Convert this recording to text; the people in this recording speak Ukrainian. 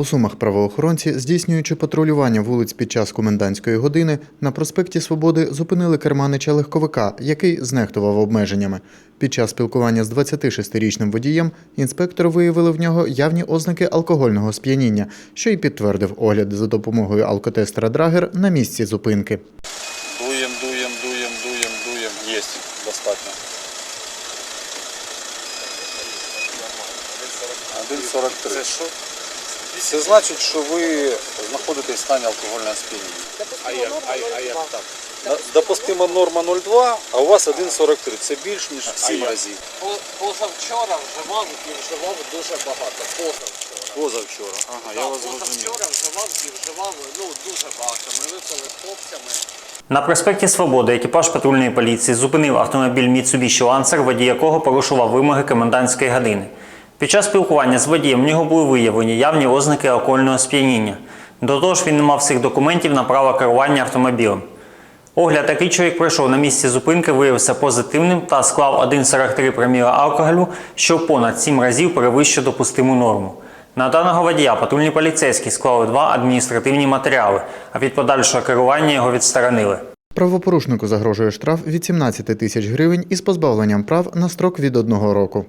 У Сумах правоохоронці, здійснюючи патрулювання вулиць під час комендантської години, на проспекті Свободи зупинили керманича легковика, який знехтував обмеженнями. Під час спілкування з 26-річним водієм інспектор виявили в нього явні ознаки алкогольного сп'яніння, що й підтвердив огляд за допомогою алкотестера Драгер на місці зупинки. Дуем, дуем, дуем, дуем, дуем. Есть, достатньо. 1,43. Це що? Це значить, що ви знаходитесь в стані алкогольного сп'яніння. А як, а, а як так? Да- Допустима норма 0,2, а у вас 1,43. Це більш ніж в 7 разів. По- Позавчора вживав і вживав дуже багато. Позавчора. Позавчора. Ага, я вас зрозумів. позавчора вживав і вживав ну, дуже багато. Ми випили з хлопцями. На проспекті Свободи екіпаж патрульної поліції зупинив автомобіль Mitsubishi Lancer, водій якого порушував вимоги комендантської години. Під час спілкування з водієм в нього були виявлені явні ознаки алкогольного сп'яніння. До того ж, він не мав всіх документів на право керування автомобілем. Огляд, який чоловік пройшов на місці зупинки, виявився позитивним та склав 1,43 проміла алкоголю, що понад 7 разів перевищує допустиму норму. На даного водія патрульні поліцейські склали два адміністративні матеріали, а від подальшого керування його відсторонили. Правопорушнику загрожує штраф від 17 тисяч гривень із позбавленням прав на строк від одного року.